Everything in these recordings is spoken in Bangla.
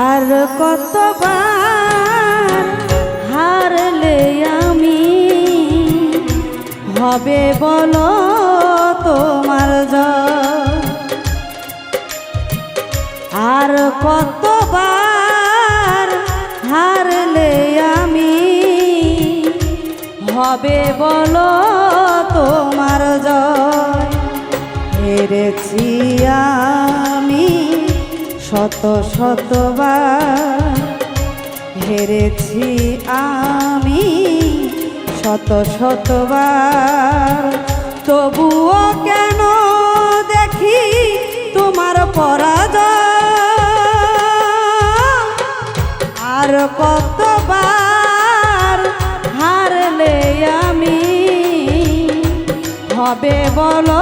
আর কতবার হারলে আমি? হবে বলো তোমার আর কতবার হারলে আমি? হবে বলো তোমার জয়। হেরেছি আমি শত শতবার হেরেছি আমি, শত শতবার। তবুও কেন দেখি তোমার পরাজয়? আর কতবার হারলে আমি? হবে বলো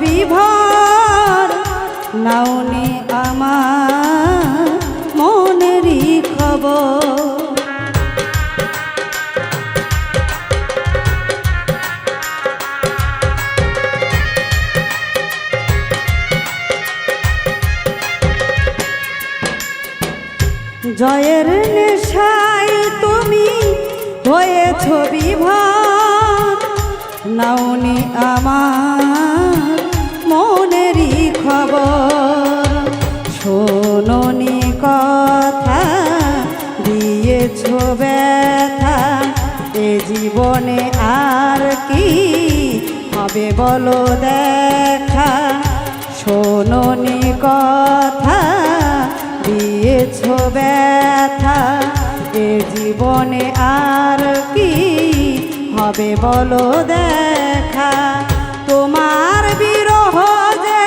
বিভর। নাওনি আমার মনেরই খবর। জয়ের নেশায় তুমি হয়েছ বিভর। নাওনি আমার মনেরই খবর। শোনি কথা, দিয়েছ ব্যথা। এ জীবনে আর কি হবে বলো দেখা। শোনি কথা, দিয়েছ ব্যথা। এ জীবনে আর কি হবে বলো দেখা। তোমার বিরহ যে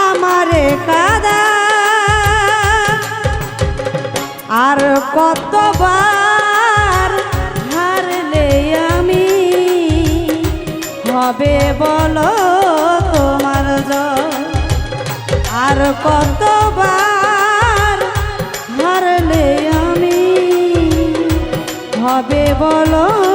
আমারে কাদা। আর কতবার হারলে আমি? হবে বলো তোমার আর কতবার হারলে আমি? হবে বলো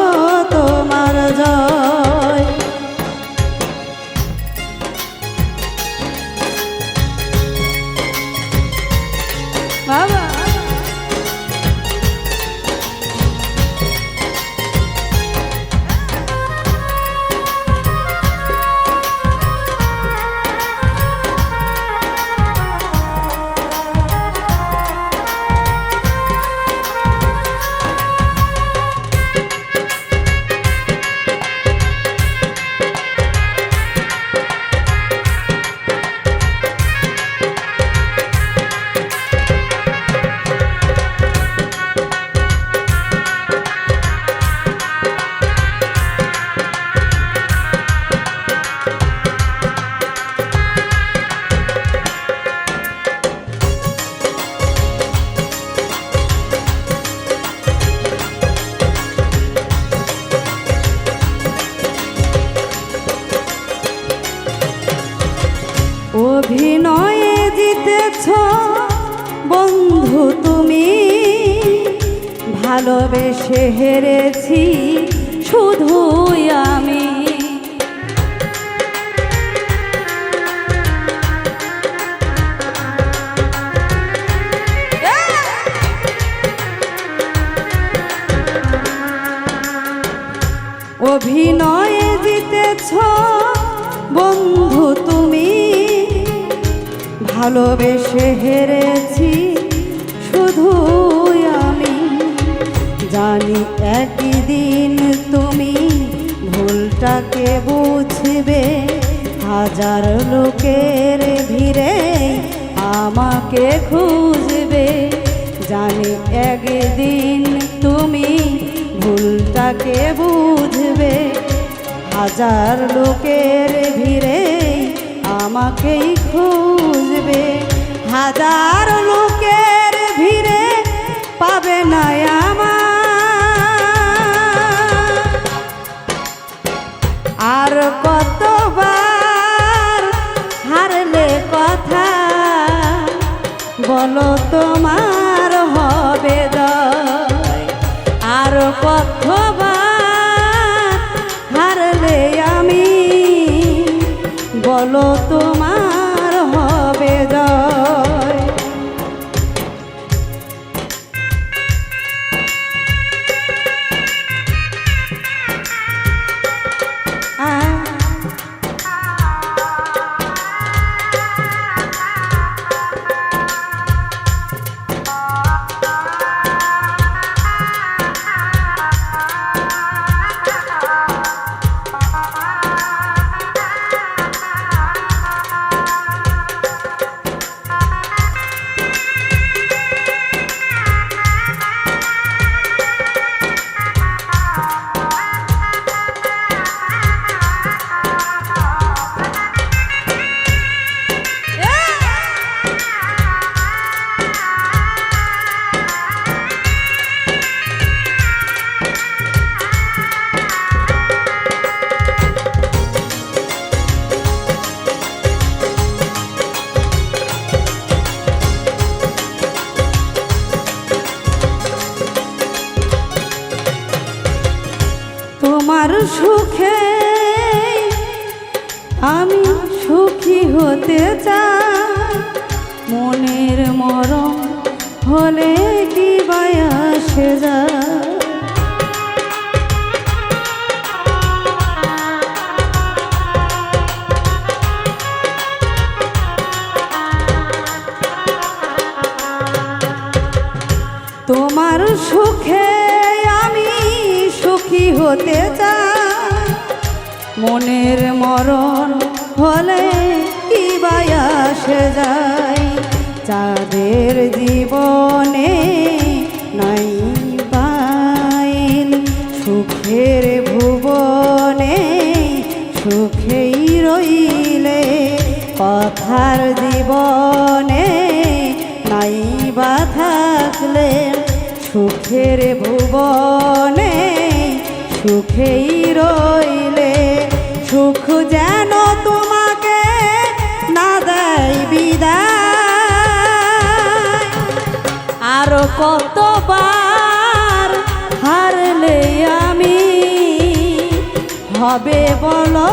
আচ্ছা, বন্ধু তুমি ভালোবেসে হেরেছি শুধুই আমি। অভিনয়ে জিতেছ বন্ধু ভালোবেসে হেরেছি শুধু আমি। জানি একদিন তুমি ভুলটাকে বুঝবে। হাজার লোকের ভিড়ে আমাকে খুঁজবে। জানি একদিন তুমি ভুলটাকে বুঝবে। হাজার লোকের ভিড়ে আমাকেই খুঁজবে। হাজার লোকের ভিড়ে পাবে না আমার। আর কতবার হারলে কথা বলো তোমার হবে দয়। আর কতবার তোমার সুখে আমি সুখী হতে চাই। মনের মরম হলে কি বায়াসে যায়? মনের মরণ হলে কি বায়াসে যায়। যাদের জীবনে নাই বাইন সুখের ভুবনে সুখেই রইলে, কথার জীবনে নাই বা থাকলে, সুখের ভুবনে সুখেই রইলে, সুখ যেন তোমাকে না দেয় বিদায়। আর কতবার হারলে আমি? হবে বলো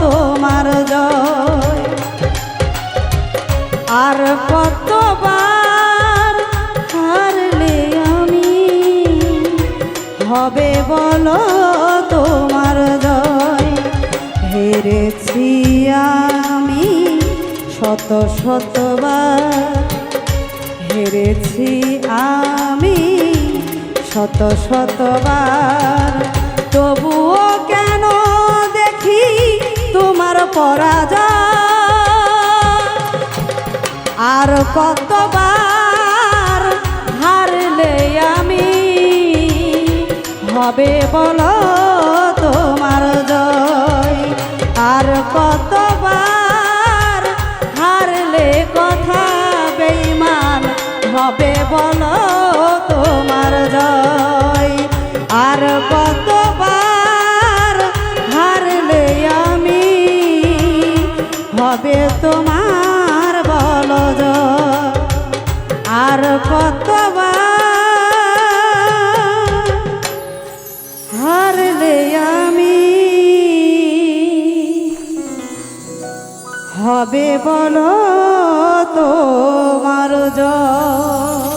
তোমার জয়। আর কতবার হবে বলো তোমার জয়? হেরেছি আমি শত শতবার। হেরেছি আমি শত শতবার। তবুও কেন দেখি তোমার পরাজয়? আর কতবার হবে বলো তোমার জয়। আর কতবার হারলে কথা বেইমান হবে বলো তোমার জয়। আর কতবার হারলে আমি হবে তোমার বল আর কতবার হবে বলো তোমার জয়।